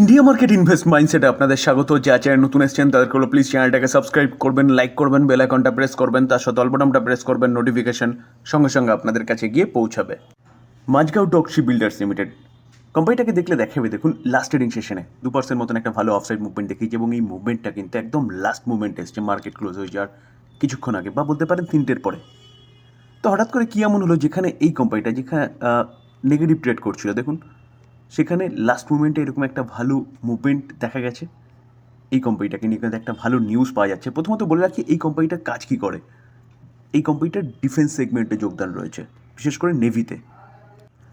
India market invest মাইন্ডসেটে আপনাদের স্বাগত। যা চ্যানেল নতুন এসেছেন, তাদেরকে প্লিজ চ্যানেলটাকে সাবস্ক্রাইব করবেন লাইক করবেন বেল আইকনটা প্রেস করবেন, তার সাথে অল্পটামটা প্রেস করবেন নোটিফিকেশন সঙ্গে সঙ্গে আপনাদের কাছে গিয়ে পৌঁছাবে। মাঝগাঁও ডকশি বিল্ডার্স লিমিটেড কোম্পানিটাকে দেখলে দেখাবে, দেখুন লাস্ট ট্রেডিং সেশনে দু পার্সেন্ট মতন একটা ভালো অফসাইড মুভমেন্ট দেখিয়েছে এবং এই মুভমেন্টটা কিন্তু একদম লাস্ট মুভমেন্ট এসছে মার্কেট ক্লোজ হয়ে যাওয়ার কিছুক্ষণ আগে বা বলতে পারেন তিনটের পরে। তো হঠাৎ করে কী এমন হলো, যেখানে এই কোম্পানিটা যেখানে নেগেটিভ ট্রেড করছিল, দেখুন সেখানে লাস্ট মুমেন্টে এরকম একটা ভালো মুভমেন্ট দেখা গেছে। এই কোম্পানিটাকে নিয়ে কিন্তু একটা ভালো নিউজ পাওয়া যাচ্ছে। প্রথমত বলে রাখি, এই কোম্পানিটার কাজ কী করে? এই কোম্পানিটার ডিফেন্স সেগমেন্টে যোগদান রয়েছে, বিশেষ করে নেভিতে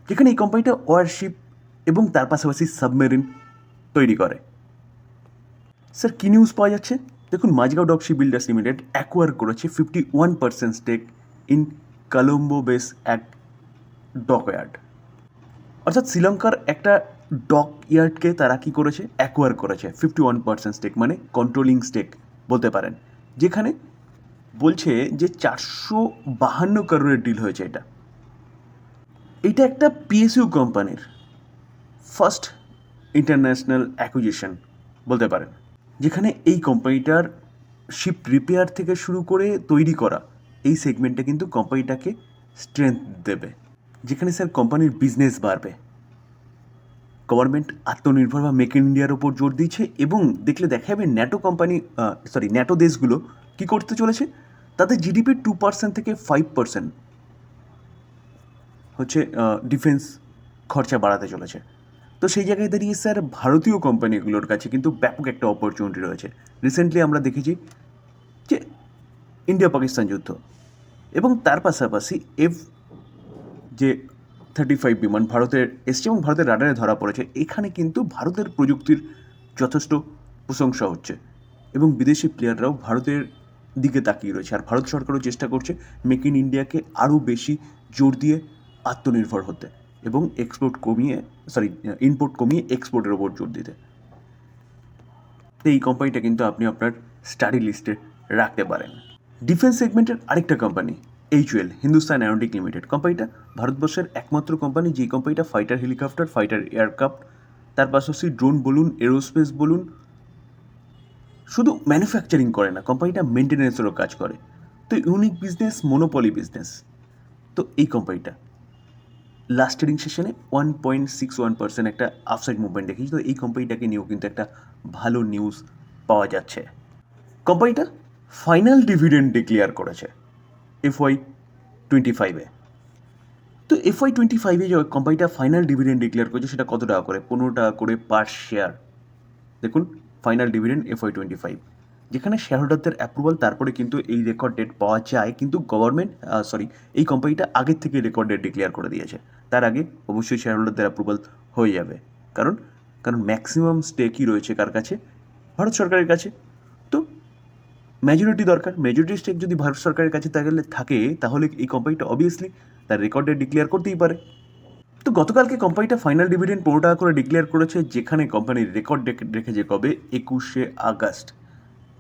যেখানে এই কোম্পানিটা ওয়ারশিপ এবং তার পাশাপাশি সাবমেরিন তৈরি করে। স্যার কী নিউজ পাওয়া যাচ্ছে? দেখুন Mazagaon dock ship builders limited acquire করেছে fifty one percent stake in Colombo base এক ডকয়ার্ড অর্থাৎ শ্রীলঙ্কার একটা ডক ইয়ার্ডকে তারা কী করেছে? অ্যাকোয়ার করেছে। ফিফটি ওয়ান পার্সেন্ট স্টেক মানে কন্ট্রোলিং স্টেক বলতে পারেন। যেখানে বলছে যে চারশো বাহান্ন করোড়ের ডিল হয়েছে এটা। এটা একটা পিএসইউ কোম্পানির ফার্স্ট ইন্টারন্যাশনাল অ্যাকুজিশন বলতে পারেন। যেখানে এই কোম্পানিটার শিপ রিপেয়ার থেকে শুরু করে তৈরি করা এই সেগমেন্টে কিন্তু কোম্পানিটাকে স্ট্রেংথ দেবে। যেখানে স্যার কোম্পানির বিজনেস বাড়বে। গভর্নমেন্ট আত্মনির্ভর বা মেক ইন ইন্ডিয়ার ওপর জোর দিচ্ছে এবং দেখলে দেখা যাবে ন্যাটো কোম্পানি সরি ন্যাটো দেশগুলো কী করতে চলেছে? তাদের জিডিপির টু পার্সেন্ট থেকে ফাইভ পার্সেন্ট হচ্ছে ডিফেন্স খরচা বাড়াতে চলেছে। তো সেই জায়গায় দাঁড়িয়ে স্যার ভারতীয় কোম্পানিগুলোর কাছে কিন্তু ব্যাপক একটা অপরচুনিটি রয়েছে। রিসেন্টলি আমরা দেখেছি যে ইন্ডিয়া পাকিস্তান যুদ্ধ এবং তার পাশাপাশি এফ যে থার্টি ফাইভ বিমান ভারতের এসছে এবং ভারতের রাডারে ধরা পড়েছে, এখানে কিন্তু ভারতের প্রযুক্তির যথেষ্ট প্রশংসা হচ্ছে এবং বিদেশি প্লেয়াররাও ভারতের দিকে তাকিয়ে রয়েছে। আর ভারত সরকারও চেষ্টা করছে মেক ইন ইন্ডিয়াকে আরও বেশি জোর দিয়ে আত্মনির্ভর হতে এবং এক্সপোর্ট কমিয়ে সরি ইনপোর্ট কমিয়ে এক্সপোর্টের ওপর জোর দিতে। এই কোম্পানিটা কিন্তু আপনি আপনার স্টাডি লিস্টে রাখতে পারেন। ডিফেন্স সেগমেন্টের আরেকটা কোম্পানি এইচওয়েল হিন্দুস্তান অ্যারোটিক লিমিটেড কোম্পানিটা ভারতবর্ষের একমাত্র কোম্পানি যে কোম্পানিটা ফাইটার হেলিকপ্টার ফাইটার এয়ারক্রাফট তার পাশাপাশি ড্রোন বলুন এরোস্পেস বলুন, শুধু ম্যানুফ্যাকচারিং করে না কোম্পানিটা মেনটেন্যান্সেরও কাজ করে। তো ইউনিক বিজনেস মনোপলি বিজনেস তো এই কোম্পানিটা লাস্ট ট্রেডিং সেশনে one point six one percent একটা আফসাইড মুভমেন্ট দেখেছি, তো এই কোম্পানিটাকে নিয়েও কিন্তু একটা ভালো নিউজ পাওয়া যাচ্ছে। কোম্পানিটা ফাইনাল ডিভিডেন্ড ডিক্লেয়ার করেছে এফওয়াই টোয়েন্টি ফাইভে তো এফওয়াই টোয়েন্টি ফাইভে যে কোম্পানিটা ফাইনাল ডিভিডেন্ড ডিক্লেয়ার করেছে, সেটা কত টাকা করে? পনেরো টাকা করে পার শেয়ার দেখুন final dividend FY twenty five যেখানে শেয়ার হোল্ডারদের অ্যাপ্রুভাল তারপরে কিন্তু এই রেকর্ড ডেট পাওয়া যায়, কিন্তু গভর্নমেন্ট সরি এই কোম্পানিটা আগের থেকে রেকর্ড ডেট ডিক্লেয়ার করে দিয়েছে। তার আগে অবশ্যই শেয়ার হোল্ডারদের অ্যাপ্রুভাল হয়ে যাবে। কারণ কারণ ম্যাক্সিমাম স্টেকই রয়েছে কার কাছে? ভারত সরকারের কাছে। তো মেজরিটি দরকার। মেজরিটি স্টেক যদি ভারত সরকারের কাছে তাহলে থাকে, তাহলে এই কোম্পানিটা অবভিয়াসলি তার রেকর্ড ডিক্লেয়ার করতেই পারে। তো গতকালকে কোম্পানিটা ফাইনাল ডিভিডেন্ড পনেরো টাকা করে ডিক্লেয়ার করেছে, যেখানে কোম্পানির রেকর্ড রেখেছে কবে? একুশে আগস্ট।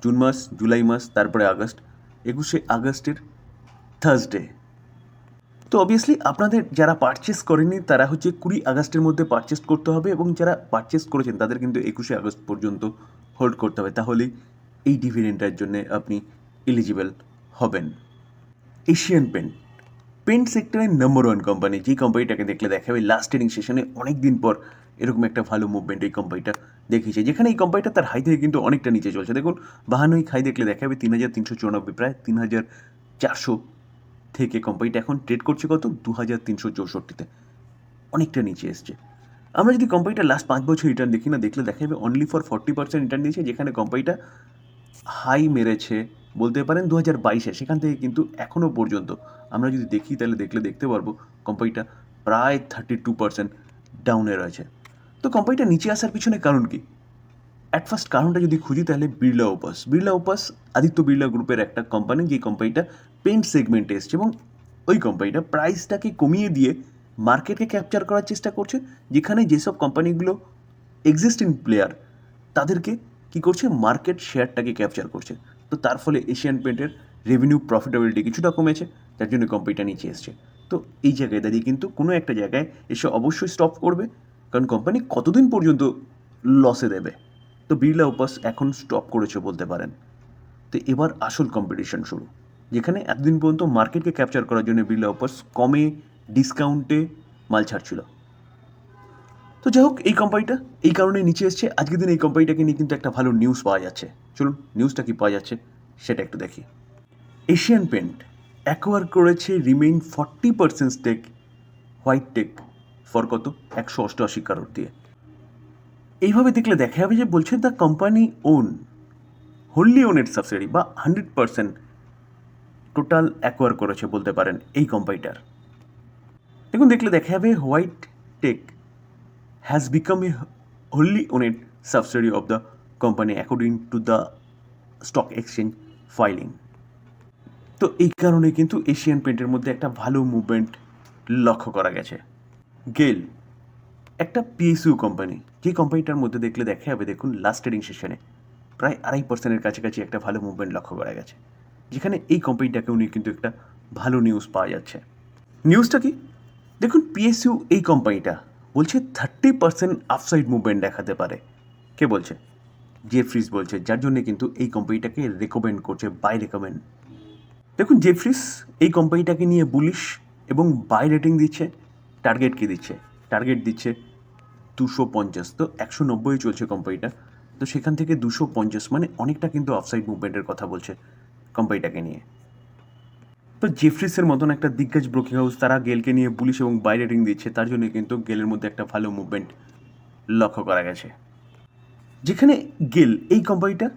জুন মাস, জুলাই মাস, তারপরে আগস্ট। একুশে আগস্টের থার্সডে তো অবভিয়াসলি আপনাদের যারা পারচেস করেনি, তারা হচ্ছে কুড়ি আগস্টের মধ্যে পারচেস করতে হবে এবং যারা পারচেস করেছেন, তাদের কিন্তু একুশে আগস্ট পর্যন্ত হোল্ড করতে হবে। তাহলেই এই ডিভিডেন্ডটার জন্য আপনি এলিজিবল হবেন। এশিয়ান পেন্ট পেন্ট সেক্টরের নাম্বার ওয়ান কোম্পানি যে কোম্পানিটাকে দেখলে দেখাবে লাস্ট ট্রেডিং সেশনে অনেক দিন পর এরকম একটা ভালো মুভমেন্ট এই কোম্পানিটা দেখিয়েছে। যেখানে এই কোম্পানিটা তার হাই থেকে কিন্তু অনেকটা নিচে চলছে। দেখুন, বাহান্নই খাই দেখলে দেখাবে তিন হাজার তিনশো চুরানব্বই, প্রায় তিন হাজার চারশো থেকে কোম্পানিটা এখন ট্রেড করছে কত? দু হাজার তিনশো চৌষট্টিতে। অনেকটা নিচে এসছে। আমরা যদি কোম্পানিটা লাস্ট পাঁচ বছর রিটার্ন দেখি না, দেখলে দেখা যাবে only for forty percent return দিয়েছে, যেখানে কোম্পানিটা হাই মেরেছে। বলতে পারেন দু হাজার বাইশে, সেখান থেকে কিন্তু এখনও পর্যন্ত আমরা যদি দেখি তাহলে দেখলে দেখতে পারব কোম্পানিটা প্রায় থার্টি টু পার্সেন্ট ডাউনে রয়েছে। তো কোম্পানিটা নিচে আসার পিছনে কারণ কি? অ্যাট ফার্স্ট কারণটা যদি খুঁজি তাহলে বিড়লা ওপাস বিড়লা ওপাস আদিত্য বিড়লা গ্রুপের একটা কোম্পানি যে কোম্পানিটা পেন্ট সেগমেন্টে এসছে এবং ওই কোম্পানিটা প্রাইসটাকে কমিয়ে দিয়ে মার্কেটকে ক্যাপচার করার চেষ্টা করছে, যেখানে যেসব কোম্পানিগুলো এক্সিস্টিং প্লেয়ার তাদেরকে কি করছে? মার্কেট শেয়ারটাকে ক্যাপচার করছে। তো তার ফলে এশিয়ান পেন্টের রেভিনিউ প্রফিটেবিলিটি কিছুটা কমেছে যার জন্য কোম্পানিটা নিচে এসছে। তো এই জায়গায় দাঁড়িয়ে কিন্তু কোনো একটা জায়গায় এসে অবশ্যই স্টপ করবে, কারণ কোম্পানি কতদিন পর্যন্ত লসে দেবে? তো বিড়লা উপাস এখন স্টপ করেছে বলতে পারেন। তো এবার আসল কম্পিটিশন শুরু, যেখানে এতদিন পর্যন্ত মার্কেটকে ক্যাপচার করার জন্য বিড়লা উপাস কমে ডিসকাউন্টে মাল ছাড়ছিল। তো যাই হোক, এই কোম্পানিটা এই কারণে নিচে এসছে। আজকের দিন এই কোম্পানিটাকে নিয়ে কিন্তু একটা ভালো নিউজ পাওয়া যাচ্ছে। চলুন নিউজটা কি পাওয়া যাচ্ছে সেটা একটু দেখি। এশিয়ান পেন্ট অ্যাকোয়ার করেছে remain forty percent stake white teak for কত? একশো অষ্টআশি কারোর দিয়ে। এইভাবে দেখলে দেখা যাবে যে বলছে দ্য কোম্পানি ওন হোললি ওনের সাবসিডি বা হান্ড্রেড পার্সেন্ট টোটাল অ্যাকোয়ার করেছে বলতে পারেন এই কোম্পানিটার দেখুন, দেখলে দেখা যাবে white teak has become a wholly owned subsidiary of the company, according to the stock exchange filing. তো এই কারণে কিন্তু এশিয়ান পেন্টের মধ্যে একটা ভালো মুভমেন্ট লক্ষ্য করা গেছে। গেল একটা পিএসইউ কোম্পানি যে কোম্পানিটার মধ্যে দেখলে দেখা যাবে, দেখুন লাস্ট ট্রেডিং সেশনে প্রায় আড়াই পার্সেন্টের কাছাকাছি একটা ভালো মুভমেন্ট লক্ষ্য করা গেছে। যেখানে এই কোম্পানিটাকেও নিয়ে কিন্তু একটা ভালো নিউজ পাওয়া যাচ্ছে। নিউজটা কি? দেখুন পিএসইউ এই কোম্পানিটা বলছে থার্টি পার্সেন্ট আপসাইড মুভমেন্ট দেখাতে পারে। কে বলছে? জেফ্রিজ বলছে, যার জন্য কিন্তু এই কোম্পানিটাকে রেকমেন্ড করছে বাই রেকমেন্ড দেখুন জেফ্রিস এই কোম্পানিটাকে নিয়ে বুলিশ এবং বাই রেটিং দিচ্ছে টার্গেট কি দিচ্ছে? টার্গেট দিচ্ছে দুশো পঞ্চাশ, তো একশো নব্বই চলছে কোম্পানিটা তো সেখান থেকে দুশো পঞ্চাশ মানে অনেকটা কিন্তু অফসাইড মুভমেন্টের কথা বলছে কোম্পানিটাকে নিয়ে। তো জেফ্রিসের মতন একটা দিগ্গজ ব্রোকিং হাউস তারা গেলকে নিয়ে পুলিশ এবং বাই রেটিং দিচ্ছে তার জন্য কিন্তু গেলের মধ্যে একটা ভালো মুভমেন্ট লক্ষ্য করা গেছে। যেখানে গেল, এই কোম্পানিটা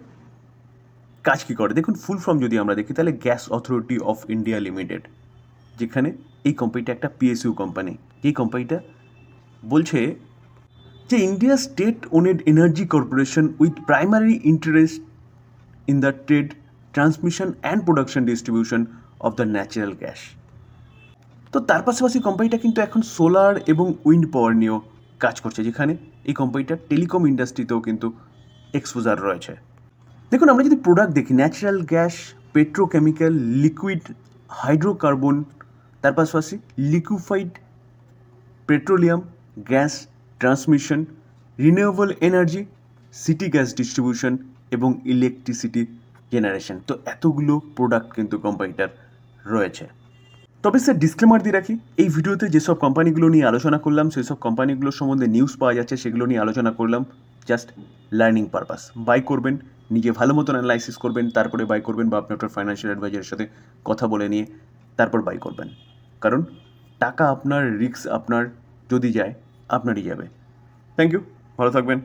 কাজ কী করে? দেখুন ফুল ফর্ম যদি আমরা দেখি, তাহলে gas authority of India limited যেখানে এই কোম্পানিটা একটা পিএসইউ কোম্পানি এই কোম্পানিটা বলছে যে India state owned energy corporation with primary interest in the trade transmission and production distribution of the natural gas তো তার পাশাপাশি কোম্পানিটা কিন্তু এখন সোলার এবং উইন্ড পাওয়ার নিয়েও কাজ করছে, যেখানে এই কোম্পানিটার টেলিকম ইন্ডাস্ট্রিতেও কিন্তু এক্সপোজার রয়েছে। দেখুন, আমরা যদি প্রোডাক্ট দেখি natural gas petrochemical liquid hydrocarbon তার পাশাপাশি liquefied petroleum gas transmission renewable energy city gas distribution এবং ইলেকট্রিসিটি জেনারেশন তো এতগুলো প্রোডাক্ট কিন্তু কোম্পানিটার রয়েছে। তবে স্যার ডিসক্লেমার দিয়ে রাখি, এই ভিডিওতে যেসব কোম্পানিগুলো নিয়ে আলোচনা করলাম সেই সব কোম্পানিগুলোর সম্বন্ধে নিউজ পাওয়া যাচ্ছে, সেগুলো নিয়ে আলোচনা করলাম জাস্ট লার্নিং পারপাস বাই করবেন, নিজে ভালো মতন অ্যানালাইসিস করবেন, তারপরে বাই করবেন বা আপনি আপনার ফাইন্যান্সিয়াল অ্যাডভাইজারের সাথে কথা বলে নিয়ে তারপর বাই করবেন। কারণ টাকা আপনার রিস্ক আপনার যদি যায়, আপনারই যাবে। থ্যাংক ইউ ভালো থাকবেন।